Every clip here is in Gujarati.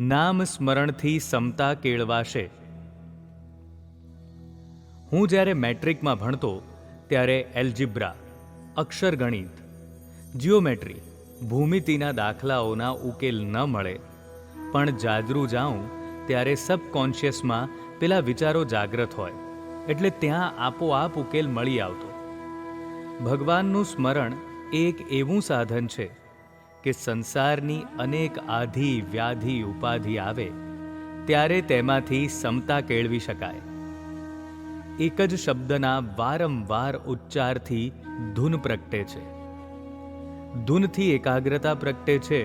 નામ સ્મરણથી સમતા કેળવાશે. હું જ્યારે મેટ્રિકમાં ભણતો, ત્યારે એલ્જિબ્રા અક્ષરગણિત જીઓમેટ્રી, ભૂમિતિના દાખલાઓના ઉકેલ ન મળે. પણ જાજરૂ જાઉં, ત્યારે સબકોન્શિયસમાં પેલા વિચારો જાગ્રત હોય, એટલે ત્યાં આપોઆપ ઉકેલ મળી આવતો. ભગવાનનું સ્મરણ એક એવું સાધન છે કે સંસારની અનેક આધિ, વ્યાધિ, ઉપાધિ આવે, ત્યારે તેમાંથી સમતા કેળવી શકાય. એક જ શબ્દના વારંવાર ઉચ્ચારથી ધૂન પ્રગટે છે. ધૂનથી એકાગ્રતા પ્રગટે છે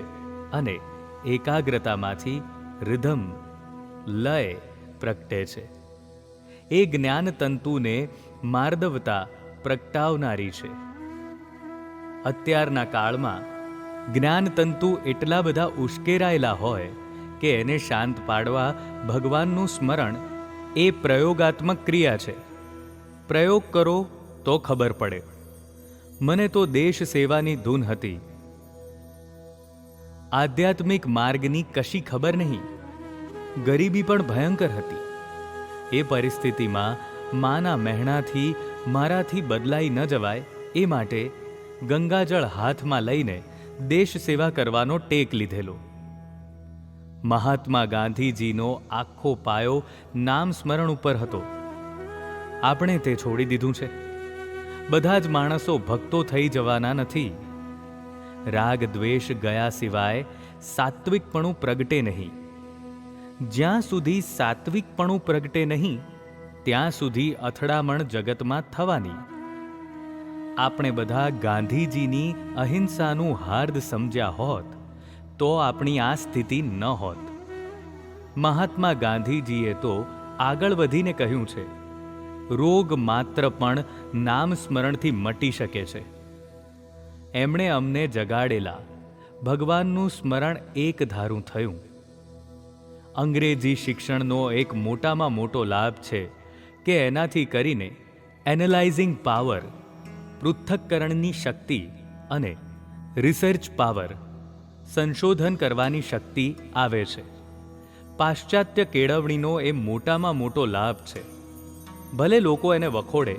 અને એકાગ્રતામાંથી રિધમ, લય પ્રગટે છે. એ જ્ઞાન તંતુને માર્દવતા પ્રગટાવનારી છે. અત્યારના કાળમાં જ્ઞાન તંતુ એટલા બધા ઉશ્કેરાયેલા હોય કે એને શાંત પાડવા ભગવાનનું સ્મરણ એ પ્રયોગાત્મક ક્રિયા છે. પ્રયોગ કરો તો ખબર પડે. મને તો દેશ સેવાની ધૂન હતી. આધ્યાત્મિક માર્ગની કશી ખબર નહીં. ગરીબી પણ ભયંકર હતી. એ પરિસ્થિતિમાં માના મહેણાથી મારાથી બદલાઈ ન જવાય એ માટે ગંગાજળ હાથમાં લઈને દેશ સેવા કરવાનો ટેક લીધેલો. મહાત્મા ગાંધીજીનો આખો પાયો નામ સ્મરણ ઉપર હતો. આપણે તે છોડી દીધું છે. બધા જ માણસો ભક્તો થઈ જવાના નથી. રાગ દ્વેષ ગયા સિવાય સાત્વિકપણું પ્રગટે નહીં. જ્યાં સુધી સાત્વિકપણું પ્રગટે નહીં, ત્યાં સુધી અથડામણ જગતમાં થવાની આપણે બધા ગાંધીજીની અહિંસાનું હાર્દ સમજ્યા હોત, તો આપણી આ સ્થિતિ ન હોત. મહાત્મા ગાંધીજીએ તો આગળ વધીને કહ્યું છે, રોગ માત્ર પણ નામ સ્મરણથી મટી શકે છે. એમણે અમને જગાડેલા ભગવાનનું સ્મરણ એક ધારું થયું. અંગ્રેજી શિક્ષણનો એક મોટામાં મોટો લાભ છે કે એનાથી કરીને એનાલાઇઝિંગ પાવર પૃથ્થકરણની શક્તિ અને રિસર્ચ પાવર સંશોધન કરવાની શક્તિ આવે છે. પાશ્ચાત્ય કેળવણીનો એ મોટામાં મોટો લાભ છે. ભલે લોકો એને વખોડે,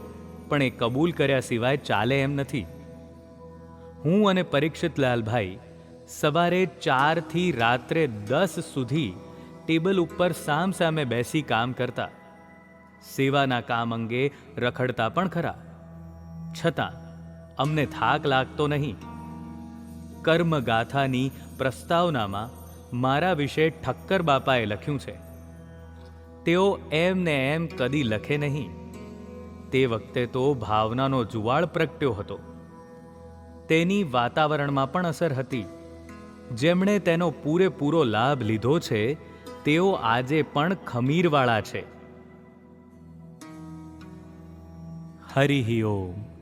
પણ એ કબૂલ કર્યા સિવાય ચાલે એમ નથી. હું અને પરીક્ષિત લાલભાઈ સવારે ચારથી રાત્રે દસ સુધી ટેબલ ઉપર સામ સામે બેસી કામ કરતા. સેવાના કામ અંગે રખડતા પણ ખરા. છતાં અમને થાક લાગતો નહીં. કર્મગાથાની પ્રસ્તાવનામાં મારા વિશે ઠક્કર બાપાએ લખ્યું છે. તેઓ એમ ને એમ કદી લખે નહીં. તે વખતે તો ભાવનાનો જુવાળ પ્રગટ્યો હતો. તેની વાતાવરણમાં પણ અસર હતી. જેમણે તેનો પૂરેપૂરો લાભ લીધો છે, તેઓ આજે પણ ખમીરવાળા છે. હરિ ઓમ.